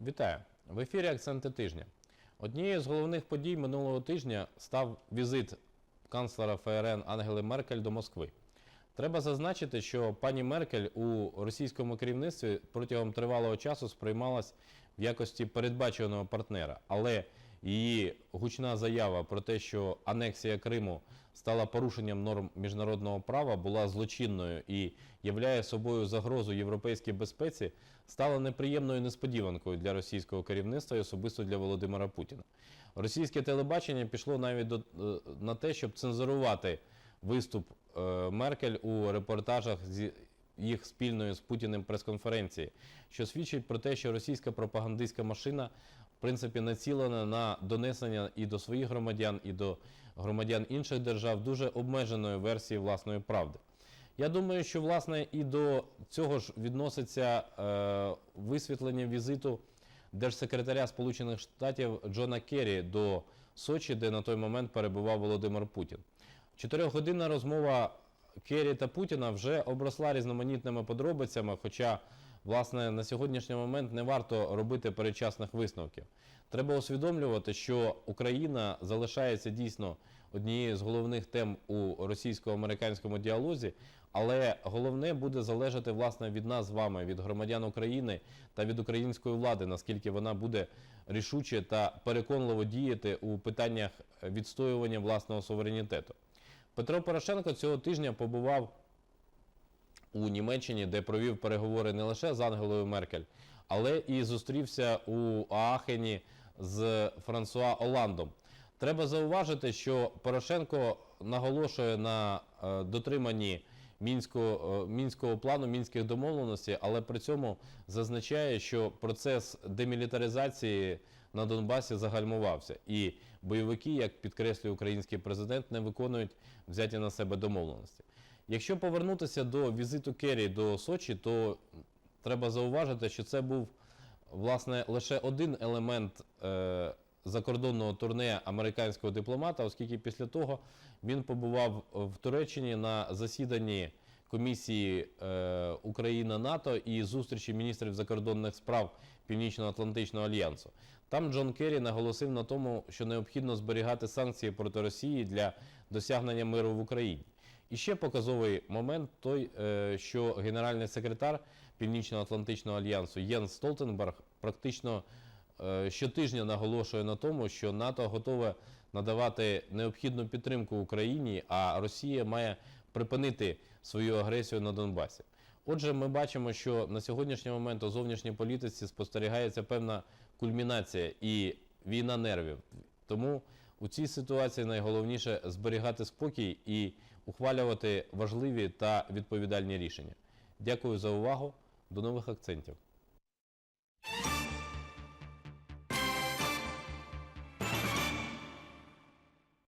Вітаю! В ефірі Акценти тижня. Однією з головних подій минулого тижня став візит канцлера ФРН Ангели Меркель до Москви. Треба зазначити, що пані Меркель у російському керівництві протягом тривалого часу сприймалась в якості передбачуваного партнера, але її гучна заява про те, що анексія Криму стала порушенням норм міжнародного права, була злочинною і являє собою загрозу європейській безпеці, стала неприємною несподіванкою для російського керівництва і особисто для Володимира Путіна. Російське телебачення пішло навіть до, е, на те, щоб цензурувати виступ е, Меркель у репортажах зі їх спільної з Путіним прес-конференції, що свідчить про те, що російська пропагандистська машина в принципі націлена на донесення і до своїх громадян, і до громадян інших держав дуже обмеженої версії власної правди. Я думаю, що власне і до цього ж відноситься е, висвітлення візиту держсекретаря Сполучених Штатів Джона Керрі до Сочі, де на той момент перебував Володимир Путін. Чотирьохгодинна розмова Керрі та Путіна вже обросла різноманітними подробицями, хоча, власне, на сьогоднішній момент не варто робити передчасних висновків. Треба усвідомлювати, що Україна залишається дійсно однією з головних тем у російсько-американському діалозі, але головне буде залежати власне від нас з вами, від громадян України та від української влади, наскільки вона буде рішуче та переконливо діяти у питаннях відстоювання власного суверенітету. Петро Порошенко цього тижня побував у Німеччині, де провів переговори не лише з Ангелою Меркель, але і зустрівся у Аахені з Франсуа Оландом. Треба зауважити, що Порошенко наголошує на е, дотриманні мінського, е, мінського плану, мінських домовленостей, але при цьому зазначає, що процес демілітаризації на Донбасі загальмувався, і бойовики, як підкреслює український президент, не виконують взяті на себе домовленості. Якщо повернутися до візиту Керрі до Сочі, то треба зауважити, що це був власне лише один елемент е, закордонного турне американського дипломата, оскільки після того він побував в Туреччині на засіданні комісії е, Україна НАТО і зустрічі міністрів закордонних справ Північно-Атлантичного альянсу. Там Джон Керрі наголосив на тому, що необхідно зберігати санкції проти Росії для досягнення миру в Україні. І ще показовий момент той, е, що генеральний секретар Північно-Атлантичного альянсу Єнс Столтенберг практично е, щотижня наголошує на тому, що НАТО готове надавати необхідну підтримку Україні, а Росія має припинити свою агресію на Донбасі. Отже, ми бачимо, що на сьогоднішній момент у зовнішній політиці спостерігається певна кульмінація і війна нервів. Тому у цій ситуації найголовніше зберігати спокій і ухвалювати важливі та відповідальні рішення. Дякую за увагу. До нових акцентів.